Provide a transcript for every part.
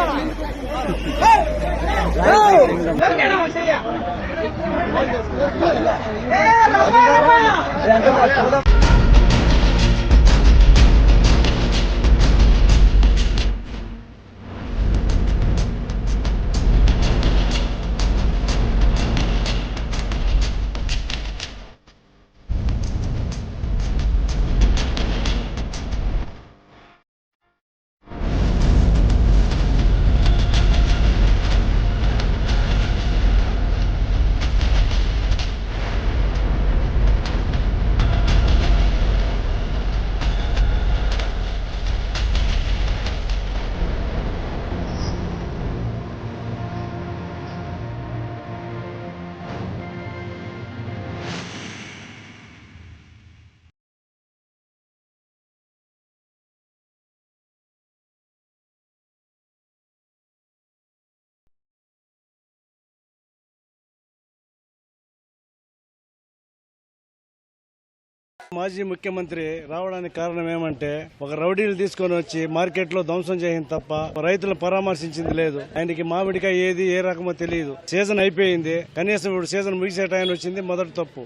మాజీ ముఖ్యమంత్రి రావడానికి కారణం ఏమంటే ఒక రౌడీలు తీసుకొని వచ్చి మార్కెట్లో ధ్వంసం చేసింది తప్ప రైతులను పరామర్శించింది లేదు. ఆయనకి మామిడికాయ ఏది ఏ రకమో తెలియదు. సీజన్ అయిపోయింది. కనీసం ఇప్పుడు సీజన్ ముగిసే టైం వచ్చింది మొదటి తప్పు.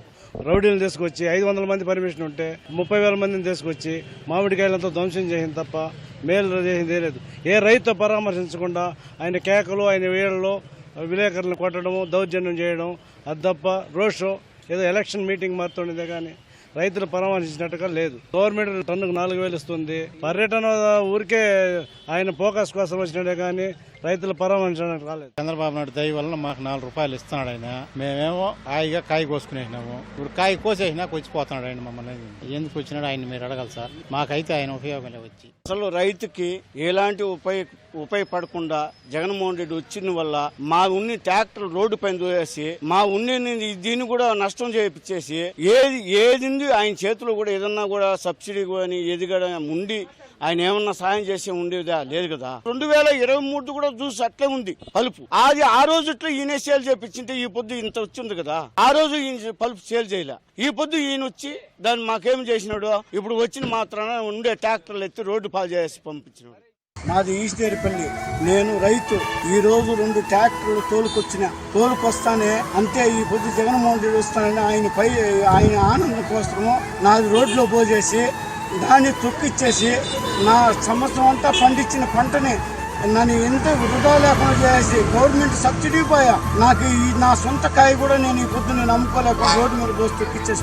రౌడీలు తీసుకొచ్చి ఐదు వందల మంది పర్మిషన్ ఉంటే ముప్పై వేల మందిని తీసుకొచ్చి మామిడికాయలతో ధ్వంసం చేసింది తప్ప మేలు చేసింది లేదు. ఏ రైతు పరామర్శించకుండా ఆయన కేకలు ఆయన వేళ్ళలో విలేకరులను కొట్టడము దౌర్జన్యం చేయడం అది తప్ప రోడ్ షో ఏదో ఎలక్షన్ మీటింగ్ మారుతుండేదే కానీ రైతులు పరామర్శించినట్టుగా లేదు. గవర్నమెంట్ టన్నుకు నాలుగు వేలు ఇస్తుంది. పర్యటన ఊరికే ఆయన ఫోకస్ కోసం వచ్చినట్టే కానీ రైతులు పరామర్శించడానికి రాలేదు. చంద్రబాబు నాయుడు దయ వలన మాకు నాలుగు రూపాయలు ఇస్తున్నాడు ఆయన. మేమేమో హాయిగా కాయ కోసుకునేసినాము. ఇప్పుడు కాయ కోసేసినా వచ్చిపోతున్నాడు ఆయన మమ్మల్ని. ఎందుకు వచ్చినాడు ఆయన మీరు అడగాలి సార్. మాకైతే ఆయన ఉపయోగం వచ్చి. అసలు రైతుకి ఎలాంటి ఉపయోగ ఉపయోగపడకుండా జగన్మోహన్ రెడ్డి వచ్చిన వల్ల మా ఉన్ని ట్రాక్టర్ రోడ్డు పైన దూరేసి మా ఉన్ని దీన్ని కూడా నష్టం చేయించేసి ఏది ఏదింది ఆయన చేతిలో కూడా ఏదన్నా కూడా సబ్సిడీ కానీ ఏది కూడా ఉండి ఆయన ఏమన్నా సాయం చేసే ఉండేదా? లేదు కదా. రెండు వేల ఇరవై మూడు కూడా చూసి అట్లే ఉంది పలుపు. అది ఆ రోజుట్లో ఈయన సేల్ చేపించింటే ఈ పొద్దు ఇంత వచ్చింది కదా. ఆ రోజు ఈయన పలుపు సేల్ చేయలే. ఈ పొద్దు ఈయన వచ్చి దాన్ని మాకేం చేసినాడు ఇప్పుడు వచ్చిన మాత్రాన ఉండే ట్రాక్టర్లు ఎత్తి రోడ్డు పాలు చేసి పంపించినాడు. నాది ఈశ్వరిపల్లి నేను రైతు. ఈరోజు రెండు ట్రాక్టర్లు తోలుకొచ్చిన. తోలుకొస్తానే అంతే ఈ పొద్దు జగన్మోహన్ రెడ్డి వస్తానని ఆయన పై ఆయన ఆనందం కోసము నాది రోడ్లో పోజేసి దాన్ని తొక్కిచ్చేసి నా సంవత్సరం అంతా పండించిన పంటని నన్ను ఎంత వృధా లేకుండా చేసి గవర్నమెంట్ సబ్సిడీ పోయా. నాకు ఈ నా సొంత కాయ కూడా నేను ఈ పొద్దు నేను అమ్ముకోలేక రోడ్డు మీద పోసి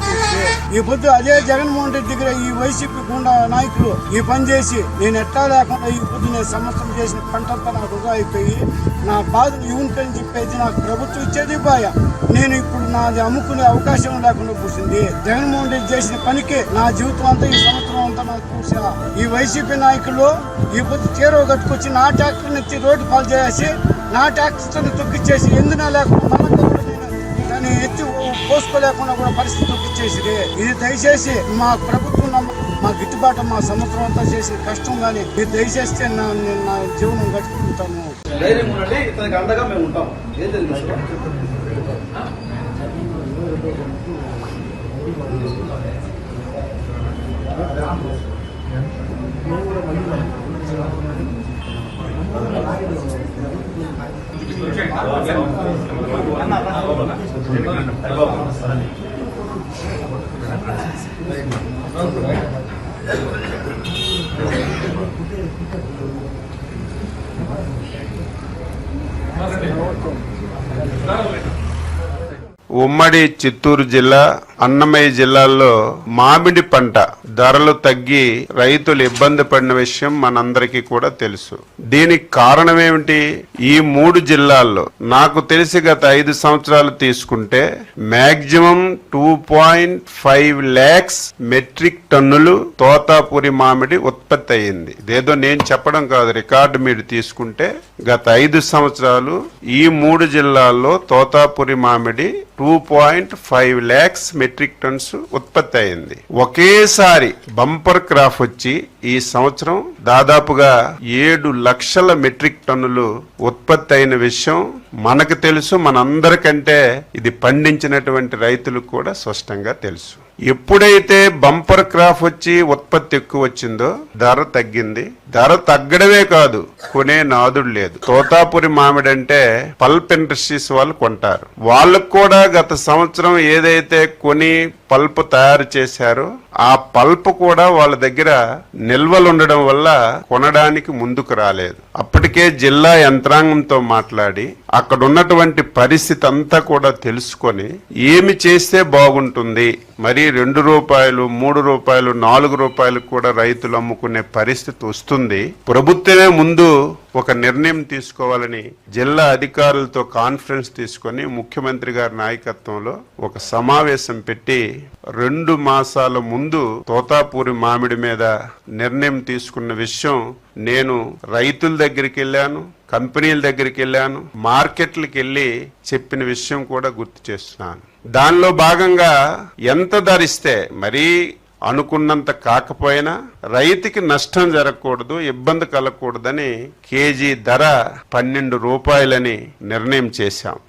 ఈ పొద్దు అదే జగన్మోహన్ రెడ్డి దగ్గర ఈ వైసీపీ గుండా నాయకులు ఈ పని చేసి నేను ఎట్టా లేకుండా ఈ పొద్దు నేను సంవత్సరం చేసిన పంటంతా నాకు వృధా అయిపోయి నా బాధలు ఇవ్వంటని చెప్పేది నాకు ప్రభుత్వం ఇచ్చేది పోయా. నేను ఇప్పుడు నాది అమ్ముకునే అవకాశం లేకుండా కూర్చుంది. జగన్మోహన్ రెడ్డి చేసిన పనికి నా జీవితం అంతా ఈ సంవత్సరం అంతా నాకు చూసా ఈ వైసీపీ నాయకులు ఈ పొద్దు తీరవ కట్టుకొచ్చి నా ట్రాక్టర్ని ఎత్తి రోడ్డు పాలు చేసి నా ట్రాక్టర్ని తొక్కిచ్చేసి ఎందునా లేకుండా దాన్ని ఎత్తి పోసుకోలేకుండా కూడా పరిస్థితి తొక్కిచ్చేసి ఇది దయచేసి మా ప్రభుత్వం మా గిట్టుబాటు మా సంవత్సరం అంతా చేసిన కష్టం కానీ మీరు దయచేస్తే నా నేను నా జీవనం గడుపుకుంటాను ధైర్యం ఉండండి ఇతనికి అండగా మేము ఉంటాం. ఏం తెలియదు సార్? ఉమ్మడి చిత్తూరు జిల్లా అన్నమయ్య జిల్లాల్లో మామిడి పంట ధరలు తగ్గి రైతులు ఇబ్బంది పడిన విషయం మనందరికీ కూడా తెలుసు. దీనికి కారణం ఏమిటి ఈ మూడు జిల్లాల్లో నాకు తెలిసి గత ఐదు సంవత్సరాలు తీసుకుంటే maximum two point five lakhs metric టన్నులు తోతాపురి మామిడి ఉత్పత్తి అయ్యింది. ఇదేదో నేను చెప్పడం కాదు రికార్డు మీరు తీసుకుంటే గత ఐదు సంవత్సరాలు ఈ మూడు జిల్లాల్లో తోతాపురి మామిడి two point five lakhs metric metric tons ఉత్పత్తి అయింది. ఒకేసారి బంపర్ క్రాఫ్ వచ్చి ఈ సంవత్సరం దాదాపుగా ఏడు లక్షల మెట్రిక్ టన్నులు ఉత్పత్తి అయిన విషయం మనకు తెలుసు మనందరికంటే ఇది పండించినటువంటి రైతులకు కూడా స్పష్టంగా తెలుసు. ఎప్పుడైతే బంపర్ క్రాప్ వచ్చి ఉత్పత్తి ఎక్కువ వచ్చిందో ధర తగ్గింది. ధర తగ్గడమే కాదు కొనే నాదుడు లేదు. తోతాపురి మామిడి అంటే పల్ప్ ఇండస్ట్రీస్ వాళ్ళు కొంటారు. వాళ్ళకు కూడా గత సంవత్సరం ఏదైతే కొని పల్ప్ తయారు చేశారో. ఆ పల్ప్ కూడా వాళ్ళ దగ్గర నిల్వలు ఉండడం వల్ల కొనడానికి ముందుకు రాలేదు. అప్పటికే జిల్లా యంత్రాంగంతో మాట్లాడి అక్కడ ఉన్నటువంటి పరిస్థితి అంతా కూడా తెలుసుకొని ఏమి చేస్తే బాగుంటుంది? మరి రెండు రూపాయలు మూడు రూపాయలు నాలుగు రూపాయలు కూడా రైతులు అమ్ముకునే పరిస్థితి వస్తుంది. ప్రభుత్వమే ముందు ఒక నిర్ణయం తీసుకోవాలని జిల్లా అధికారులతో కాన్ఫరెన్స్ తీసుకొని ముఖ్యమంత్రి గారి నాయకత్వంలో ఒక సమావేశం పెట్టి రెండు మాసాల ముందు తోతాపూరి మామిడి మీద నిర్ణయం తీసుకున్న విషయం నేను రైతుల దగ్గరికి వెళ్ళాను కంపెనీల దగ్గరికి వెళ్ళాను మార్కెట్లకు వెళ్ళి చెప్పిన విషయం కూడా గుర్తు చేస్తున్నాను. దానిలో భాగంగా ఎంత ధరిస్తే మరీ అనుకున్నంత కాకపోయినా రైతుకి నష్టం జరగకూడదు ఇబ్బంది కలగకూడదని కేజీ ధర పన్నెండు రూపాయలని నిర్ణయం చేశాం.